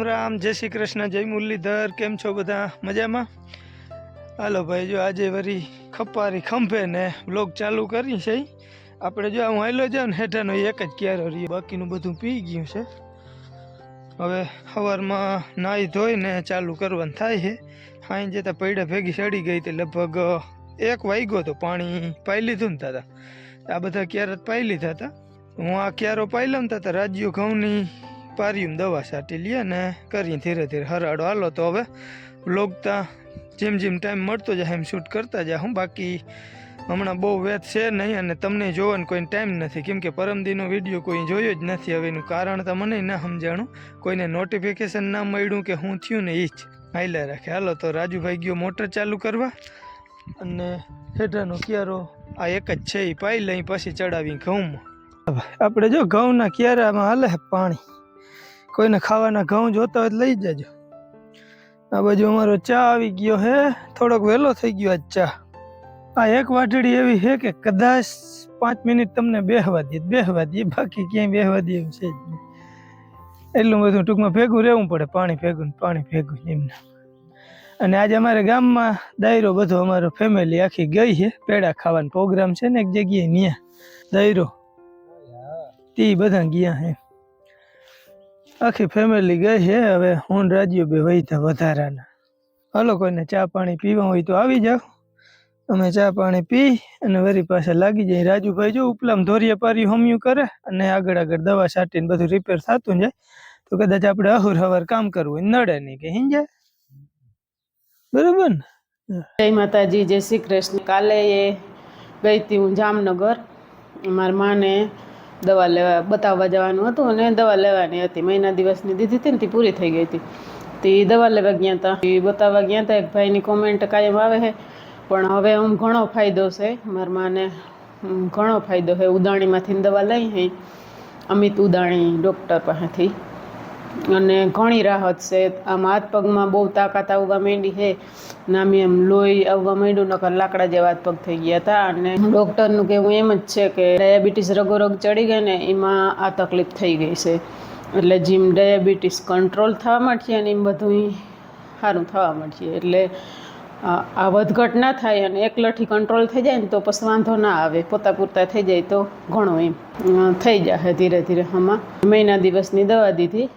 રામ રામ, જય શ્રી કૃષ્ણ, જય મુરલીધર, કેમ છો બધા? મજામાં? હાલો ભાઈ, જો આજે વરી ખપારી ખંભે ને બ્લોગ ચાલુ કરી છે. આપણે જો હું હાલો જાઉં ને હેઠાનો એક જ ક્યારો રહ્યો. બાકીનું બધું પી ગયું છે. હવે સવારમાં નાહી ધોઈને ચાલુ કરવાનું થાય છે. હાઈ જતા પૈડા ભેગી સડી ગઈ હતી લગભગ એક વાગ્યો તો પાણી પાઈ લીધું ને તાતા. આ બધા ક્યારે જ પાઈ લીધા હતા હું આ ક્યારો પાઈ લઉં તા રાજ્યો ઘઉંની પાર્યું દવા છાંટી લઈએ અને કરીએ ધીરે ધીરે હરાડો હાલો તો હવે લોગતા જેમ જેમ ટાઈમ મળતો જાય એમ શૂટ કરતા જાય હું. બાકી હમણાં બહુ વેત છે નહીં અને તમને જોવાનો કોઈ ટાઈમ નથી. કેમ કે પરમદીનો વીડિયો કોઈ જોયો જ નથી. હવે એનું કારણ તો મને ના સમજાણું. કોઈને નોટિફિકેશન ના મળ્યું કે હું થયું ને એ જ હાઈલા રાખે. હાલો, તો રાજુભાઈ ગયો મોટર ચાલુ કરવા અને હેઠાનો ક્યારો આ એક જ છે એ પાઈ લઈ પછી ચડાવી ઘઉંમાં. આપણે જો ઘઉંના ક્યારામાં હાલે પાણી. કોઈને ખાવાના ઘઉં જોતા હોય તો લઈ જજો. આ બાજુ અમારો ચા આવી ગયો હે. થોડોક વહેલો થઈ ગયો આજ ચા. આ એક વાટડી એવી છે કે કદાચ પાંચ મિનિટ તમને બેહવા દે બેહવા દે. બાકી ક્યાંય બેહવા દે એમ છે જ નહીં. એટલું બધું ટૂંકમાં ભેગું રહેવું પડે પાણી ભેગું પાણી ભેગું એમને અને આજે અમારે ગામમાં દાયરો બધો અમારો ફેમિલી આખી ગઈ છે પેડા ખાવાનો પ્રોગ્રામ છે ને એક જગ્યાએ ન્યા. દાયરો. તે બધા ગયા હે. આખી ફેમિલી ગઈ છે. હવે હું રાજ્યો બે વહીતા વધારાના. હલો કોઈને ચા પાણી પીવા હોય તો આવી જાઓ. અમે ચા પાણી પી અને વરી પાસે લાગી જાય. રાજુભાઈ જો ઉપલામ ધોરિયા પારી હમ્યું કરે અને આગળ આગળ દવા છાંટીને બધું રિપેર થતું જાય, તો કદાચ આપણે અહુર હવાર કામ કરવું હોય. નડે નહીં કે હિંજાય. બરોબર ને? જય માતાજી, જય શ્રી કૃષ્ણ. કાલે એ ગઈ હતી હું જામનગર. મારા માને દવા લેવા બતાવવા જવાનું હતું અને દવા લેવાની હતી. મહિના દિવસની દીધી હતી ને તે પૂરી થઈ ગઈ હતી. તે દવા લેવા ગયા હતા એ બતાવવા ગયા હતા એક ભાઈની કોમેન્ટ કાયમ આવે છે. પણ હવે આમ ઘણો ફાયદો છે. મારા માને ઘણો ફાયદો છે. ઉદાણીમાંથી દવા લઈ હે. અમિત ઉદાણી ડૉક્ટર પાસેથી. અને ઘણી રાહત છે. આમ હાથ પગમાં બહુ તાકાત આવવા માંડી છે. નામી એમ લોહી આવવા માંડ્યું, નકર લાકડા જેવા હાથ પગ થઈ ગયા હતા. અને ડૉક્ટરનું કહેવું એમ જ છે કે ડાયાબિટીસ રગોરગ ચડી ગઈ ને એમાં આ તકલીફ થઈ ગઈ છે. એટલે જેમ ડાયાબિટીસ કંટ્રોલ થવા માંડશે અને એમ બધું સારું થવા માંડશે. એટલે આ વધઘટ ના થાય અને એકલઠી કંટ્રોલ થઈ જાય ને તો પછી વાંધો ના આવે. પોતા પૂરતા થઈ જાય તો ઘણો એમ થઈ જશે ધીરે ધીરે આમાં. મહિના દિવસની દવા દીધી.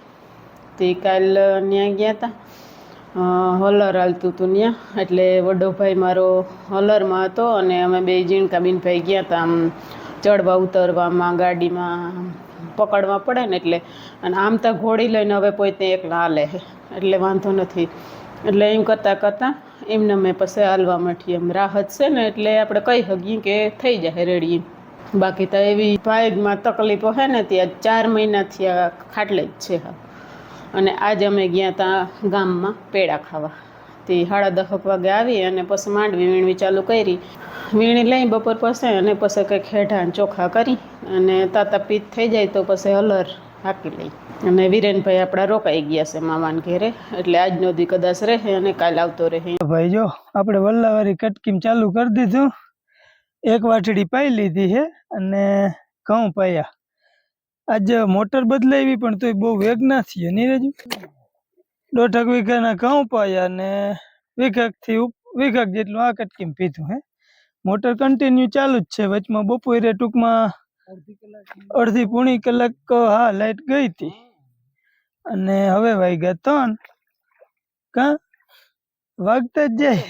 તે કાલ ત્યાં ગયા હતા હોલર હાલતું હતું ત્યાં એટલે વડો ભાઈ મારો હલરમાં હતો અને અમે બે જીણકાબીનભાઈ ગયા હતા આમ ચડવા ઉતરવામાં, ગાડીમાં, પકડવા પડે ને એટલે. અને આમ તો ઘોડી લઈને હવે પોતે એકલા હાલે એટલે વાંધો નથી. એટલે એમ કરતાં કરતાં એમને મેં પછી હાલવા માંડી એમ રાહત છે ને એટલે આપણે કહી શકીએ કે થઈ જાય રેડી બાકી તો એવી ભાગમાં તકલીફો છે ને ત્યાં ચાર મહિનાથી આ ખાટલે જ છે. હા અને આજ અમે ગયા હતા ગામમાં પેડા ખાવા. તે સાડા દહક વાગે આવી અને પછી માંડવી વીણવી ચાલુ કરી. વીણી લઈ બપોર પછી અને પછી કંઈક હેઠા ચોખા કરી અને તાતા પીત થઈ જાય તો પછી હલર હાકી લઈ. અને વિરેનભાઈ આપણા રોકાઈ ગયા છે મામાન ઘેરે, એટલે આજનો દી કદાચ રહે અને કાલ આવતો રહે. ભાઈ જો, આપણે વલ્લાવારી કટકીમ ચાલુ કરી દીધું. એક વાટડી પાઈ લીધી છે અને ઘઉં પાયા. આજે મોટર બદલાવી પણ તોય બહુ વેગ ના થયો નીરજ દોઢક વીઘાના ઘઉં પાયા અને વીઘાકથી વીઘાક જેટલું આ કટકીમ પીધું હે? મોટર કન્ટિન્યુ ચાલુ જ છે. વચમાં બપોરે ટૂંકમાં અડધી પૂણી કલાક હા લાઈટ ગઈ હતી. અને હવે વાગ્યા ત્રણ. કા? વાગતા જ જાય.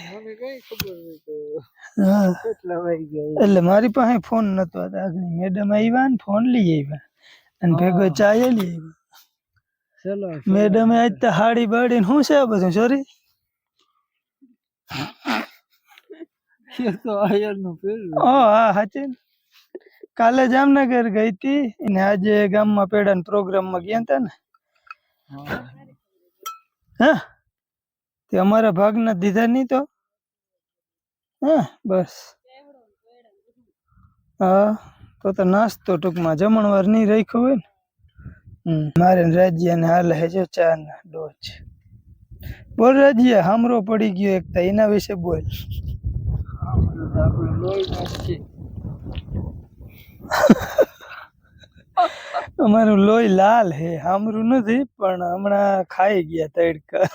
એટલે મારી પાસે ફોન નતો. આગળ મેડમ આવ્યા ને ફોન લઈ આવ્યા અને ભેગો ચાય લઈ મેડમે મેડમ આજ તો હાડી બાડી ને શું છે આ બધું સોરી કાલે જામનગર ગઈ હતી અને આજે ગામમાં પેડા પ્રોગ્રામમાં ગયા હતા ને. હા. તે અમારા ભાગના દીધા નહીં તો? હા બસ. હા. તો તો નાસ્તો ટૂંકમાં જમણવાર નહીં રાખ્યો હોય ને. મારે ને રાજ્યાને હાલ છે જો ચા ના ડોચ બોલ રાજ્ય, હામરો પડી ગયો એક તા એના વિશે બોલ. અમારું લોહી લાલ હે, હામરું નથી, પણ હમણાં ખાઈ ગયા તડકા.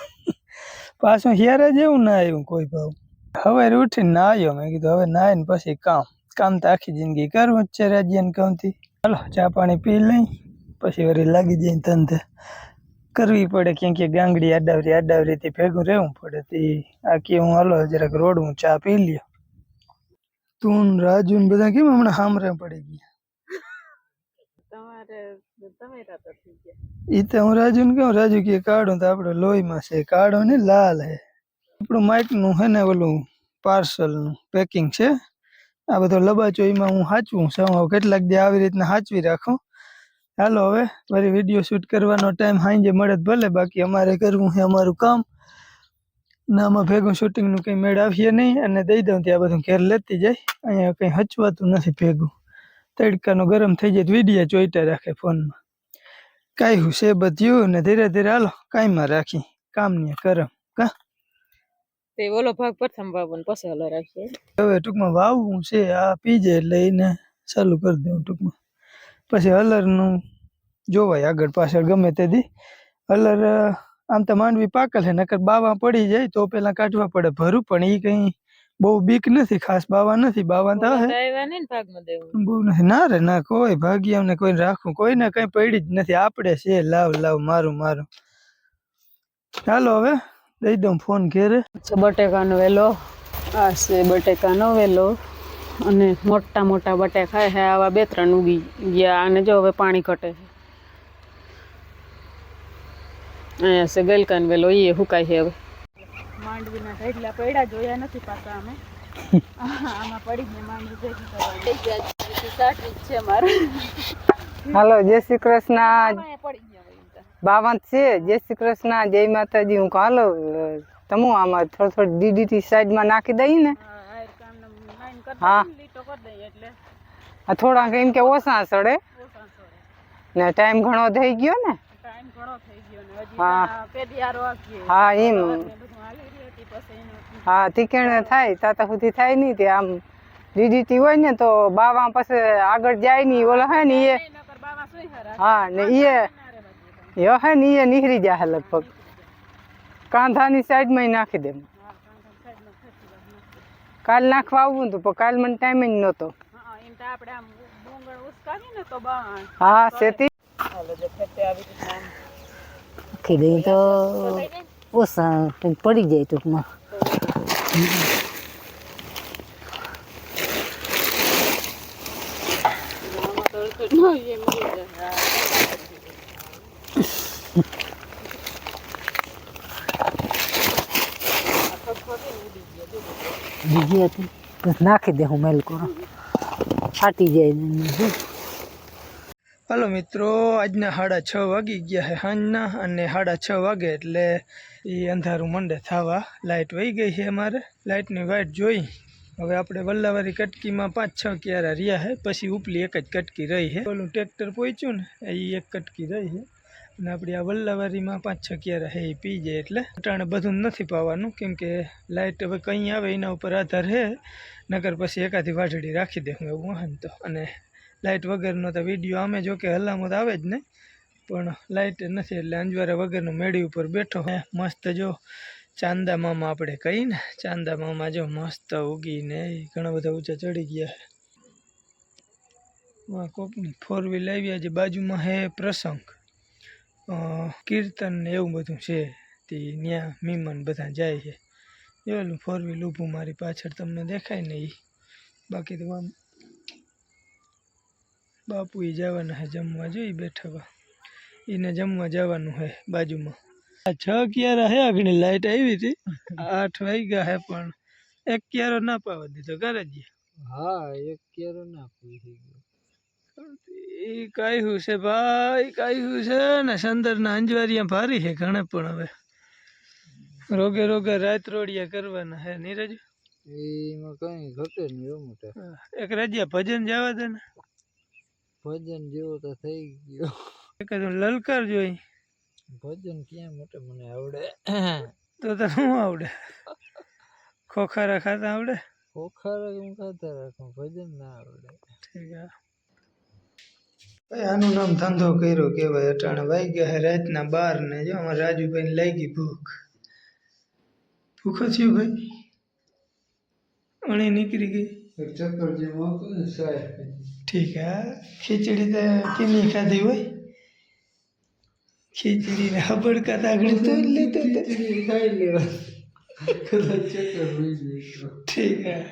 પાછું હિયારે જેવું ના આવ્યું કોઈ ભાવ. હવે ઉઠીને નાહ્યો મેં કીધું હવે નાહીને પછી કામ. કામ તો આખી જિંદગી કરવું જ છે રાજ્યને કામથી. ચાલો ચા પાણી પી લઈ પછી વળી લાગી જાય ધંધે. કરવી પડે કેમ કે ગાંગડી આડાવરી આડાવરીથી ભેગું રહેવું પડે તે. કે હું હાલો જરાક રોડ હું ચા પી લ્યો. તું રાજુ ને બધા કેમ હમણાં હામરે પડી ગયા? ઈ તો હું રાજુ ને કહું રાજુ કે કાઢો તો આપણે લોહીમાં છે કાઢો ને લાલ હે. આપણું માઇકનું હે ને ઓલું પાર્સલનું પેકિંગ છે? આ બધો લબાચો એમાં હું સાચવું છું. હું કેટલાક દે આવી રીતના સાચવી રાખું. હાલો હવે મારી વીડિયો શૂટ કરવાનો ટાઈમ સાંજે મળે ભલે. બાકી અમારે કરવું છે અમારું કામ. ના આમાં ભેગું શૂટિંગનું કંઈ મેળ આવીએ નહીં અને દઈ દઉં ત્યાં બધું ઘેર લેતી જાય. અહીંયા કંઈ હચવાતું નથી ભેગું. તડકાનો ગરમ થઈ જાય વીડિયો ચોઈટા રાખે ફોનમાં. કાંઈ હું છે બધ્યું ને ધીરે ધીરે હાલો કાંઈમાં રાખી. કામની કરમ, કા? તે ઓલો ભાગ પ્રથમ ભાગ ને પછી હલો રાખીએ. હવે ટૂંકમાં વાવવું છે આ પી જાય એટલે એને ચાલુ કરી દઉં ટૂંકમાં. પછી હલરનું જોવાય આગળ પાછળ ગમે તે દી. હલર આમ તો માંડવી પાકલ છે નકર બાવા પડી જાય તો પેલા કાઢવા પડે ભરું પણ એ કઈ બહુ બીક નથી ખાસ બાવા નથી બાવા તો ને બહુ નથી. ના રે ના કોઈ ભાગ્યાને કોઈ રાખવું કોઈને કઈ પડી જ નથી. આપણે છે લાવ લાવ મારું મારું. ચાલો હવે. દઈ દઉં ફોન ઘેરે. છે બટેકાનો વેલો. આ છે બટેકાનો વેલો. અને મોટા મોટા બટેકા હે આવા બે ત્રણ ઉગી ગયા. અને જો હવે પાણી ઘટે છે. અહીંયા છે ગલકાન વેલો એ હુકાય છે હવે. માંડવીના ઢેગલા પડ્યા જોયા નથી પાછા અમે. આમાં પડી ગયા માંડવી ભેગી મારે. હાલો જય શ્રી કૃષ્ણ. ગયા છે. જય શ્રી કૃષ્ણ જય માતાજી. હું હાલો તમુ આમાં થોડી થોડી ડીડીટી સાઈડમાં નાખી દઈ ને. હા. આ થોડાક એમ કે ઓછા સડે. ને ટાઈમ ઘણો થઈ ગયો ને. હા. હા એમ. હા તીકેણ થાય તાતા સુધી થાય નહીં તે આમ ડીડીટી હોય ને તો બાવા પછી આગળ જાય નહીં. ઓલો હે ને એ હા ને એ ના રે બાકી એ હે ની એ નીહરી જાય લગભગ. કાંધાની સાઈડમાં નાખી દે કાલ નાખવા આવવું હતું પણ કાલ મને ટાઈમ જ નહોતો. હા એમ તો આપણે આમ ડુંગળ ઉસકાવીએ ને તો ઓછા કંઈક પડી જાય ટૂંકમાં. બીજી હતી. નાખી દે હું મેલ ફાટી જાય હલો મિત્રો, આજના સાડા છ વાગી ગયા છે સાંજના અને સાડા છ વાગે એટલે એ અંધારું મંડે થવા. લાઇટ વહી ગઈ છે અમારે. લાઇટની વાઇટ જોઈ. હવે આપણે વલ્લાવારી કટકીમાં પાંચ છ ક્યારા રહ્યા છે પછી ઉપલી એક જ કટકી રહી છે ઓલું ટ્રેક્ટર પહોંચ્યું ને એ એક કટકી રહી છે અને આપણી આ વલ્લાવારીમાં પાંચ છ ક્યારા એ પી જાય એટલે અટાણે બધું નથી પાવાનું. કેમ કે લાઇટ હવે કંઈ આવે એના ઉપર આધાર હે નગર પછી એકાદી વાઢડી રાખી દે એવું વાહન તો. અને લાઇટ વગરનો તો વીડિયો અમે જો કે હલામત આવે જ નહીં પણ લાઇટ નથી એટલે અંજવારા વગરનો મેળી ઉપર બેઠો હે. મસ્ત જો ચાંદા મામા આપણે કહીએ ને, ચાંદા મામા જો મસ્ત ઉગીને ઘણા બધા ઊંચા ચડી ગયા કોકની ફોર વ્હીલ આવી આજે બાજુમાં હે પ્રસંગ. કીર્તન ને એવું બધું છે તે ત્યાં મીમાન બધા જાય છે. જોયેલું ફોર વ્હીલ ઊભું મારી પાછળ તમને દેખાય ને એ બાકી તો આમ બાપુ એ જવાના હે જમવા જોઈ બેઠા એને જમવા જવાનું છે બાજુમાં. આ છ ક્યારા હે આગળ લાઈટ આવી હતી. આઠ વાગ્યા હે પણ એક ક્યારો ના પાવા દીધો ઘરે જ હા એક ક્યારો ના પાવી એ કાંઈ હું છે ભાઈ કાંઈ હું છે ને સંદરના અંજવારિયા ભારી છે ઘણે પણ હવે રોગે રોગે રાત રોડિયા કરવાના હે નીરજ એમાં કઈ ઘટે નહીં એવું મોટા હા, એક રજ્યા ભજન જવા દે ને ભજન જેવો તો થઈ ગયો એક લલકાર જોઈ ભજન ક્યાં મોટે મને આવડે તો તને શું આવડે ખોખારા ખાતા આવડે ખોખાર હું ખાતા રાખું ભજન ના આવડે ઠીક છે ભાઈ આનું નામ ધંધો કર્યો કહેવાય. અટાણે વાઈ ગયા હે રાતના બાર ને જો અમારા રાજુભાઈને લાગી ભૂખ. ભૂખો થયું ભાઈ. અણી નીકળી ગઈ. ઠીક હા. ખીચડી તો કેમી ખાધી હોય? ખીચડી ને હબડકા તાગડી તો ખાઈ લેતો ઠીક હે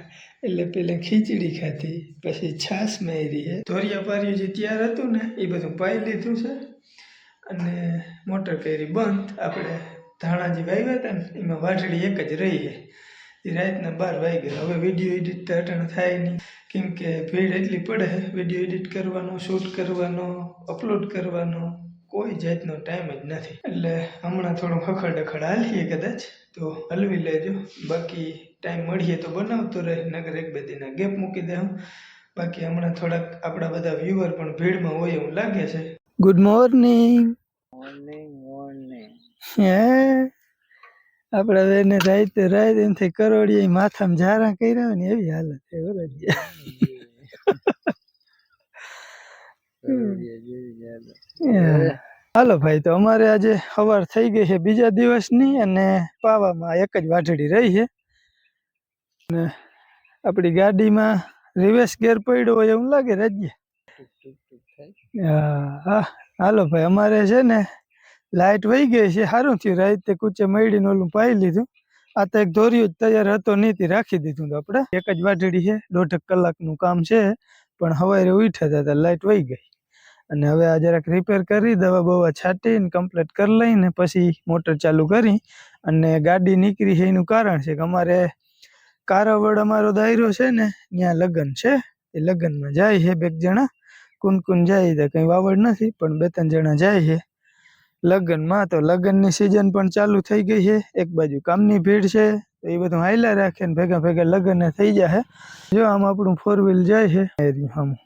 એટલે પેલા ખીચડી ખાધી, પછી છાશ મેરી હે. ધોરિયા પાર્યું જે તૈયાર હતું ને, એ બધું પાઈ લીધું છે. અને મોટર કરી બંધ. આપણે ધાણાજી વાવ્યા હતા ને, એમાં વાટડી એક જ રહી છે એ રાતના બાર વાગ્યા. હવે વીડિયો એડિટ તો અટણ થાય નહીં. કેમ કે ભીડ એટલી પડે, વીડિયો એડિટ કરવાનો, શૂટ કરવાનો, અપલોડ કરવાનો. કોઈ જાતનો ટાઈમ જ નથી. એટલે હમણાં થોડું ખખડ ડખડ હાલીએ કદાચ. તો હલવી લેજો. બાકી ટાઈમ મળીએ તો બનાવતો રહે નગર એક બે દિના ગેપ મૂકી દે બાકી હમણાં થોડાક આપણા બધા વ્યુઅર પણ ભીડમાં હોય એવું લાગે છે. ગુડ મોર્નિંગ મોર્નિંગ મોર્નિંગ હે? આપણા બેને રાઈત રાત એમથી કરોડીએ માથામાં ઝારા કર્યા ને એવી હાલત છે બરાબર હાલો ભાઈ તો અમારે આજે સવાર થઈ ગઈ છે બીજા દિવસની અને પાવામાં એક જ વાઢડી રહી છે. અને આપણી ગાડીમાં રિવેશ ગેર પડ્યો હોય એવું લાગે રાજ્ય. હા હાલો ભાઈ અમારે છે ને લાઇટ વહી ગઈ છે સારું થયું. રાતે કૂચે મળીને ઓલું પાઈ લીધું. આ તો એક ધોર્યું જ તૈયાર હતો નહીં રાખી દીધું તો આપણે. એક જ વાઢડી છે દોઢ કલાકનું કામ છે પણ હવારે ઉઠ્યા હતા લાઇટ વહી ગઈ. અને હવે આ જરાક રિપેર કરી, દવા બવા છાંટીને કમ્પ્લીટ કરી લઈને પછી મોટર ચાલુ કરી અને ગાડી નીકળી છે એનું કારણ છે કે અમારે કારાવડ અમારો દાયરો છે ને, ત્યાં લગ્ન છે. એ લગ્નમાં જાય છે બે જણા. કુન કુન જાય તો કંઈ વાવડ નથી, પણ બે ત્રણ જણા જાય છે લગ્નમાં. તો લગ્નની સિઝન પણ ચાલુ થઈ ગઈ છે. એક બાજુ કામની ભીડ છે એ બધું હાઈલા રાખે ને ભેગા ભેગા લગ્ન થઈ જાય જો આમ આપણું ફોર વ્હીલ જાય છે આમ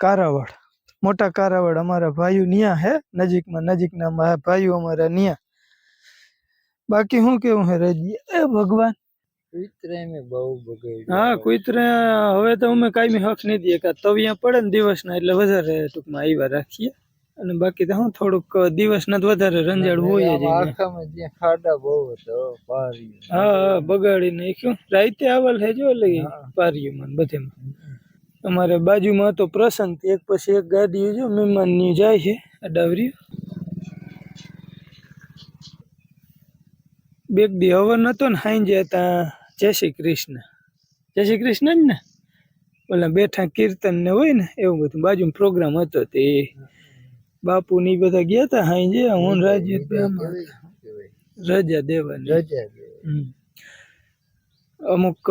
કારાવડ. મોટા કારાવાડ અમારા ભાઈઓ ન્યા હે નજીકમાં નજીકના મા- ભાઈઓ અમારા ન્યા. બાકી શું કેવું હે રજી એ ભગવાન. હા કુતરા હવે તો અમે કાયમી હક નહીં દઈએ કે તવિયા પડે ને દિવસના એટલે વધારે ટૂંકમાં આવ્યા રાખીએ. અને બાકી તો હું થોડુંક દિવસના વધારે રંજાડ હોય જ એમાં. હા હા બગાડી નાખ્યું. રાતે આવલ હે જો લઈ પારીઓમાં ને બધેમાં. અમારે બાજુમાં તો પ્રસંગ એક પછી એક ગાડી જો મહેમાનની જાય છે આ ડાવરી બેગ દી હવન હતો ને હાંજે હતા જય શ્રી કૃષ્ણ. જય શ્રી કૃષ્ણ જ ને? ઓલા બેઠા કીર્તન ને હોય ને એવું બધું. બાજુમાં પ્રોગ્રામ હતો તે. બાપુ ની બધા ગયા હતા હાંજે હું રાજ્ય રાજુ આમાં રજા દેવાની. અમુક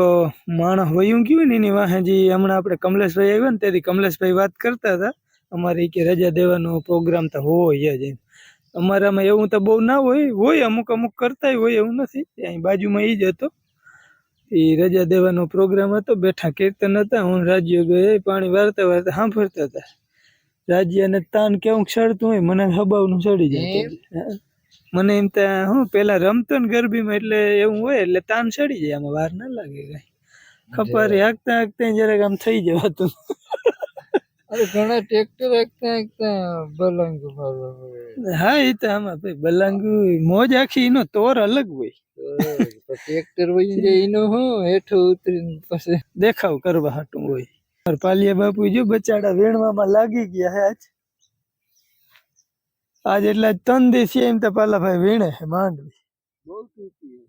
માણસ વયું ગયું ને એની વાહે જે હમણાં આપણે કમલેશભાઈ આવ્યા ને તેથી કમલેશભાઈ વાત કરતા હતા. અમારે કે રજા દેવાનો પ્રોગ્રામ તો હોય જ એમ. અમારામાં એવું તો બહુ ના હોય હોય અમુક અમુક કરતા હોય એવું નથી. અહીં બાજુમાં એ જ હતો. એ રજા દેવાનો પ્રોગ્રામ હતો બેઠા કીર્તન હતા હું રાજ્ય ગયે પાણી વારતા વારતા સાંભળતા હતા. રાજ્યને તાન કેવું ચડતું હોય મને હબાવનું ચડી જાય મને એમ ત્યાં હું પેલા રમતો ને ગરબીમાં એટલે એવું હોય એટલે તાન ચડી જાય આમાં વાર ના લાગે કઈ. ખપારી હાંકતા હાંકતા જરાક આમ થઈ જવાતું. અરે ઘણા ટ્રેક્ટર એકતા એકતા બલંગ મારવા હા એ તો આમાં ભાઈ બલાંગુ મોજ આખી એનો તોર અલગ હોય. ટ્રેક્ટર વહી જાય એનો હું હેઠું ઉતરીને પછી દેખાવ કરવા હાટું હોય. પાલિયા બાપુ જો બચાડા વેણવામાં લાગી ગયા આજ. આજ એટલા ત્રણ દિવસે એમ તો પાલા ભાઈ વીણે છે, માંડવી.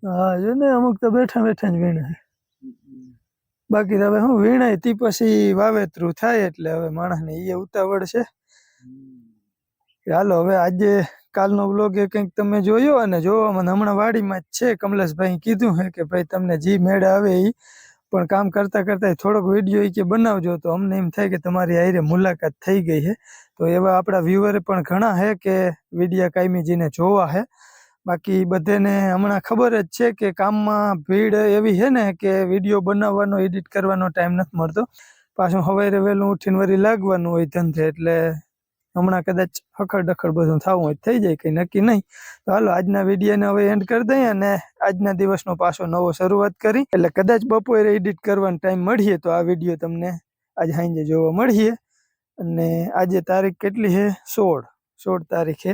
હા, જો ને અમુક તો બેઠા બેઠા જ વીણે છે. બાકી હવે હું વીણાય, તે પછી વાવેતરું થાય એટલે હવે માણસને એ ઉતાવળ છે. હાલો, હવે આજે કાલનો બ્લોગ એ કંઈક તમે જોયો અને જોવામાં હમણાં વાડીમાં જ છે, કમલેશભાઈ કીધું છે કે ભાઈ તમને જી મેળ આવે એ પણ કામ કરતા કરતા થોડોક વીડિયો કે બનાવજો તો અમને એમ થાય કે તમારી આયરે મુલાકાત થઈ ગઈ છે તો એવા આપણા વ્યૂવર પણ ઘણા છે કે વિડીયા કાયમીજીને જોવા છે બાકી બધાને હમણાં ખબર જ છે કે કામમાં ભીડ એવી છે ને કે વીડિયો બનાવવાનો એડિટ કરવાનો ટાઈમ નથી મળતો. પાછું સવારે વહેલું ઉઠીને વળી લાગવાનું હોય ધંધે એટલે હમણાં કદાચ અખડ ડખડ બધું થવું હોય થઈ જાય, કંઈ નક્કી નહીં. તો હાલો, આજના વિડીયોને હવે એન્ડ કરી દઈએ અને આજના દિવસનો પાછો નવો શરૂઆત કરી. એટલે કદાચ બપોરે એડિટ કરવાનો ટાઈમ મળીએ તો આ વીડિયો તમને આજ સાંજે જોવા મળીએ. અને આજે તારીખ કેટલી છે? સોળ. સોળ તારીખે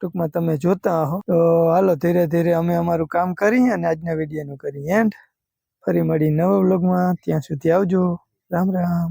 ટૂંકમાં તમે જોતા હો. તો હાલો, ધીરે ધીરે અમે અમારું કામ કરી અને આજના વિડીયોનું કરી એન્ડ ફરી મળી નવા બ્લોગમાં ત્યાં સુધી આવજો. રામ રામ.